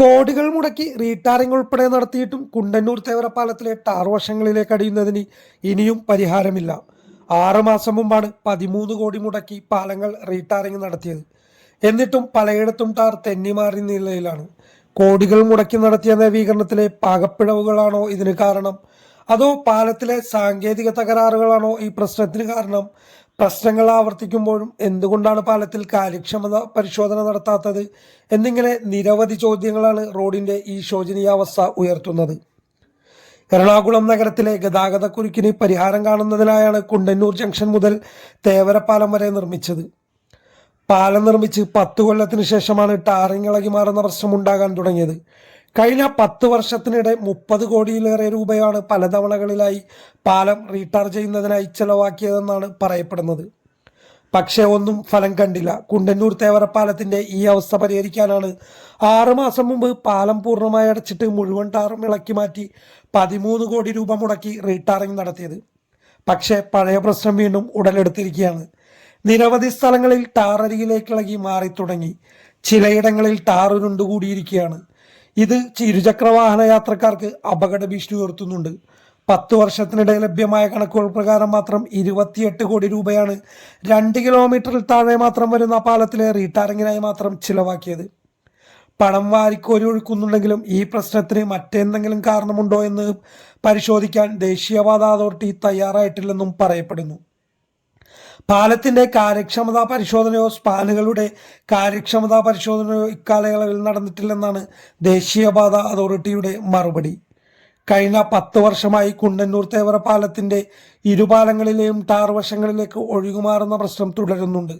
കോടികൾ മുടക്കി റീടാറിംഗ് ഉൾപ്പെടെ നടത്തിയിട്ടും കുണ്ടന്നൂർ തേവരപ്പാലത്തിലെ ടാർ വശങ്ങളിലേക്ക് അടിയുന്നതിന് ഇനിയും പരിഹാരമില്ല. ആറുമാസം മുമ്പാണ് പതിമൂന്ന് കോടി മുടക്കി പാലങ്ങൾ റീടാറിംഗ് നടത്തിയത്. എന്നിട്ടും പലയിടത്തും ടാർ തെന്നിമാറി നിലയിലാണ്. കോടികൾ മുടക്കി നടത്തിയ നവീകരണത്തിലെ പാകപ്പിഴവുകളാണോ ഇതിന് കാരണം? അതോ പാലത്തിലെ സാങ്കേതിക തകരാറുകളാണോ ഈ പ്രശ്നത്തിന് കാരണം? പ്രശ്നങ്ങൾ ആവർത്തിക്കുമ്പോഴും എന്തുകൊണ്ടാണ് പാലത്തിൽ കാര്യക്ഷമത പരിശോധന നടത്താത്തത് എന്നിങ്ങനെ നിരവധി ചോദ്യങ്ങളാണ് റോഡിന്റെ ഈ ശോചനീയാവസ്ഥ ഉയർത്തുന്നത്. എറണാകുളം നഗരത്തിലെ ഗതാഗതക്കുരുക്കിന് പരിഹാരം കാണുന്നതിനായാണ് കുണ്ടന്നൂർ ജംഗ്ഷൻ മുതൽ തേവരപ്പാലം വരെ നിർമ്മിച്ചത്. പാലം നിർമ്മിച്ച് പത്ത് കൊല്ലത്തിന് ശേഷമാണ് ടാറിങ് ഇളകി മാറുന്ന പ്രശ്നം ഉണ്ടാകാൻ തുടങ്ങിയത്. കഴിഞ്ഞ പത്ത് വർഷത്തിനിടെ മുപ്പത് കോടിയിലേറെ രൂപയാണ് പലതവണകളിലായി പാലം റീടാർ ചെയ്യുന്നതിനായി ചെലവാക്കിയതെന്നാണ് പറയപ്പെടുന്നത്. പക്ഷേ ഒന്നും ഫലം കണ്ടില്ല. കുണ്ടന്നൂർ തേവരപ്പാലത്തിന്റെ ഈ അവസ്ഥ പരിഹരിക്കാനാണ് ആറ് മാസം മുമ്പ് പാലം പൂർണമായി അടച്ചിട്ട് മുഴുവൻ ടാറും ഇളക്കി മാറ്റി പതിമൂന്ന് കോടി രൂപ മുടക്കി റീടാറിംഗ് നടത്തിയത്. പക്ഷേ പഴയ പ്രശ്നം വീണ്ടും ഉടലെടുത്തിരിക്കുകയാണ്. നിരവധി സ്ഥലങ്ങളിൽ ടാറരികിലേക്ക് ഇളകി മാറി തുടങ്ങി ചിലയിടങ്ങളിൽ ടാർ ഉരുണ്ടുകൂടിയിരിക്കുകയാണ്. ഇത് ഇരുചക്ര വാഹന യാത്രക്കാർക്ക് അപകട ഭീഷണി ഉയർത്തുന്നുണ്ട്. പത്ത് വർഷത്തിനിടെ ലഭ്യമായ കണക്കുകൾ പ്രകാരം മാത്രം ഇരുപത്തിയെട്ട് കോടി രൂപയാണ് രണ്ട് കിലോമീറ്ററിൽ താഴെ മാത്രം വരുന്ന പാലത്തിലെ റീടാറിങ്ങിനായി മാത്രം ചിലവാക്കിയത്. പണം വാരിക്കോരി ഒഴുക്കുന്നുണ്ടെങ്കിലും ഈ പ്രശ്നത്തിന് മറ്റെന്തെങ്കിലും കാരണമുണ്ടോ എന്ന് പരിശോധിക്കാൻ ദേശീയപാത അതോറിറ്റി തയ്യാറായിട്ടില്ലെന്നും പറയപ്പെടുന്നു. പാലത്തിന്റെ കാര്യക്ഷമതാ പരിശോധനയോ സ്പാനുകളുടെ കാര്യക്ഷമതാ പരിശോധനയോ ഇക്കാലയളവിൽ നടന്നിട്ടില്ലെന്നാണ് ദേശീയപാത അതോറിറ്റിയുടെ മറുപടി. കഴിഞ്ഞ പത്ത് വർഷമായി കുണ്ടന്നൂർ തേവര പാലത്തിന്റെ ഇരുപാലങ്ങളിലെയും ടാർ വശങ്ങളിലേക്ക് ഒഴുകുമാറുന്ന പ്രശ്നം തുടരുന്നുണ്ട്.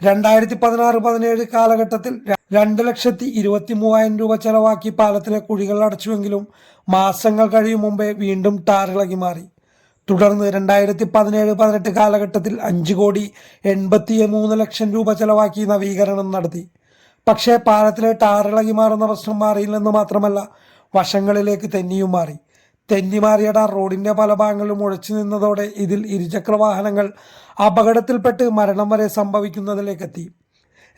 രണ്ടായിരത്തി പതിനാറ് പതിനേഴ് കാലഘട്ടത്തിൽ രണ്ട് ലക്ഷത്തി ഇരുപത്തി മൂവായിരം രൂപ ചെലവാക്കി പാലത്തിലെ കുഴികൾ അടച്ചുവെങ്കിലും മാസങ്ങൾ കഴിയും മുമ്പേ വീണ്ടും ടാർ ഇളകി മാറി. തുടർന്ന് രണ്ടായിരത്തി പതിനേഴ് പതിനെട്ട് കാലഘട്ടത്തിൽ അഞ്ച് കോടി എൺപത്തി മൂന്ന് ലക്ഷം രൂപ ചെലവാക്കി നവീകരണം നടത്തി. പക്ഷേ പാലത്തിലെ ടാറിളകി മാറുന്ന പ്രശ്നം മാറിയില്ലെന്ന് മാത്രമല്ല വശങ്ങളിലേക്ക് തെന്നിയും മാറി. തെന്നി മാറിയ റോഡിന്റെ പല ഭാഗങ്ങളും ഉഴച്ചു നിന്നതോടെ ഇതിൽ ഇരുചക്ര വാഹനങ്ങൾ അപകടത്തിൽപ്പെട്ട് മരണം വരെ സംഭവിക്കുന്നതിലേക്കെത്തി.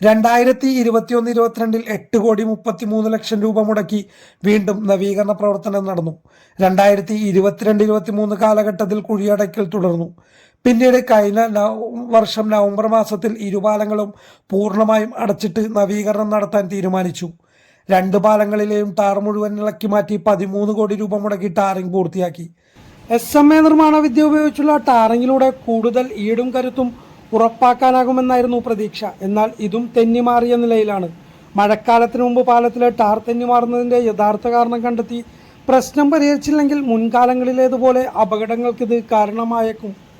രണ്ടായിരത്തി ഇരുപത്തിയൊന്ന് ഇരുപത്തിരണ്ടിൽ എട്ട് കോടി മുപ്പത്തി മൂന്ന് ലക്ഷം രൂപ മുടക്കി വീണ്ടും നവീകരണ പ്രവർത്തനം നടന്നു. രണ്ടായിരത്തി ഇരുപത്തിരണ്ട് ഇരുപത്തി മൂന്ന് കാലഘട്ടത്തിൽ കുഴിയടയ്ക്കൽ തുടർന്നു. പിന്നീട് കഴിഞ്ഞ വർഷം നവംബർ മാസത്തിൽ ഇരുപാലങ്ങളും പൂർണമായും അടച്ചിട്ട് നവീകരണം നടത്താൻ തീരുമാനിച്ചു. രണ്ട് പാലങ്ങളിലെയും ടാർ മുഴുവൻ ഇളക്കി മാറ്റി പതിമൂന്ന് കോടി രൂപ മുടക്കി ടാറിംഗ് പൂർത്തിയാക്കി. എസ് എം എ നിർമ്മാണ വിദ്യ ഉപയോഗിച്ചുള്ള ടാറിങ്ങിലൂടെ കൂടുതൽ ഈടും കരുത്തും ഉറപ്പാക്കാനാകുമെന്നായിരുന്നു പ്രതീക്ഷ. എന്നാൽ ഇതും തെന്നിമാറിയ നിലയിലാണ്. മഴക്കാലത്തിനു മുമ്പ് പാലത്തിലെ ടാർ തെന്നിമാറുന്നതിന്റെ യഥാർത്ഥ കാരണം കണ്ടെത്തി. പ്രശ്നം പരിഹരിച്ചില്ലെങ്കിൽ മുൻകാലങ്ങളിലേതുപോലെ അപകടങ്ങൾക്കിത് കാരണമായേക്കും.